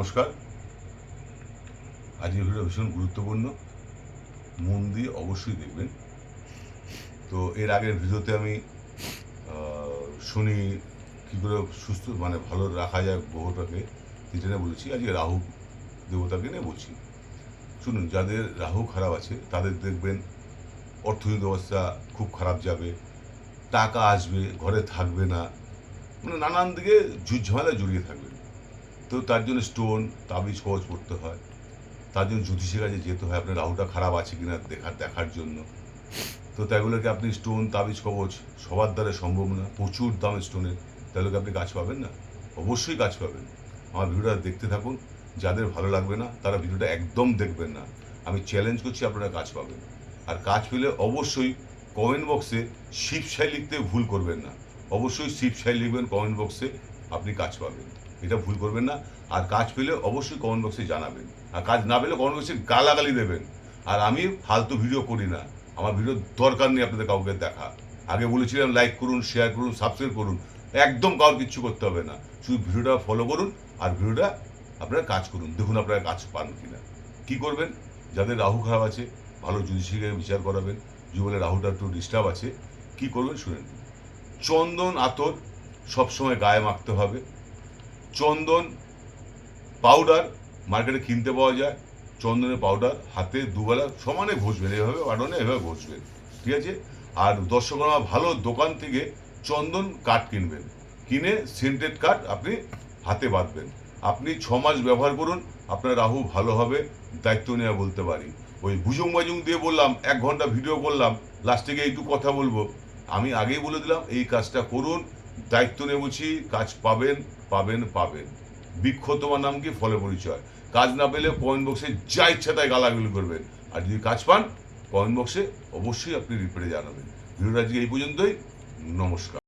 নমস্কার। আজকের ভিডিও ভীষণ গুরুত্বপূর্ণ। মন দিয়ে অবশ্যই দেখবেন। তো এর আগের ভিডিওতে আমি শুনি কী করে সুস্থ মানে ভালো রাখা যায় গ্রহটাকে, সেটা নিয়ে বলেছি। আজকে রাহু দেবতাকে নিয়ে বলছি। শুনুন, যাদের রাহু খারাপ আছে, তাদের দেখবেন অর্থনৈতিক অবস্থা খুব খারাপ যাবে, টাকা আসবে, ঘরে থাকবে না মানে নানান দিকে ঝুট ঝামেলা জড়িয়ে থাকবেন তো তার জন্য স্টোন তাবিজ কবচ করতে হয়। তার জন্য জ্যোতিষের কাছে যেতে হয়, আপনার রাহুটা খারাপ আছে কিনা দেখার দেখার জন্য। তো তাইগুলোকে আপনি স্টোন তাবিজ, কবচ, সবার দ্বারা সম্ভব না, প্রচুর দাম স্টোনের তাহলে আপনি কাজ পাবেন না? অবশ্যই কাজ পাবেন। আমার ভিডিওটা দেখতে থাকুন, যাদের ভালো লাগবে না, তারা ভিডিওটা একদম দেখবেন না। আমি চ্যালেঞ্জ করছি, আপনারা কাজ পাবেন। আর কাজ পেলে অবশ্যই কমেন্ট বক্সে শিবসাই লিখতে ভুল করবেন না। অবশ্যই শিবসাই লিখবেন কমেন্ট বক্সে আপনি কাজ পাবেন। এটা ভুল করবেন না। আর কাজ পেলে অবশ্যই কমেন্ট বক্সে জানাবেন। আর কাজ না পেলে কমেন্ট বক্সে গালাগালি দেবেন। আর আমি ফালতু ভিডিও করি না। আমার ভিডিও দরকার নেই আপনাদের কাউকে দেখা। আগে বলেছিলাম লাইক করুন শেয়ার করুন সাবস্ক্রাইব করুন। একদম কারোর কিচ্ছু করতে হবে না। শুধু ভিডিওটা ফলো করুন আর ভিডিওটা আপনারা কাজ করুন। দেখুন আপনারা কাজ পান কি না কি করবেন? যাদের রাহু খারাপ আছে, ভালো জ্যোতিষীকে বিচার করাবেন। জীবনে রাহুটা একটু ডিস্টার্ব আছে। কি করবেন শুনেন। চন্দন আতর সবসময় গায়ে মাখতে হবে। চন্দন পাউডার মার্কেটে কিনতে পাওয়া যায়। চন্দনের পাউডার হাতে দুবেলা সমানে ঘষবেন, এভাবে বাটনে এভাবে ঘষবেন, ঠিক আছে? আর দর্শক আমার ভালো দোকান থেকে চন্দন কাঠ কিনবেন। কিনে সেন্টেড কাঠ আপনি হাতে বাঁধবেন। আপনি ছ মাস ব্যবহার করুন, আপনার রাহু ভালো হবে, দায়িত্ব নেওয়া বলতে পারি। ওই বুজুং বাজুং দিয়ে বললাম, এক ঘণ্টা ভিডিও করলাম লাস্টে গিয়ে একটু কথা বলব। আমি আগেই বলে দিলাম, এই কাজটা করুন, দায়িত্ব নিয়ে বলছি কাজ পাবেন। পাবেন পাবেন। বৃক্ষ তোমার নাম কি? ফলে পরিচয়। কাজ না পেলে কয়েন বক্সে যা ইচ্ছা তাই গালাগুলি করবেন। আর যদি কাজ পান পয়েন্ট বক্সে অবশ্যই আপনি রিপ্লাই জানাবেন। ভিডিওটা আজকে এই পর্যন্তই। নমস্কার।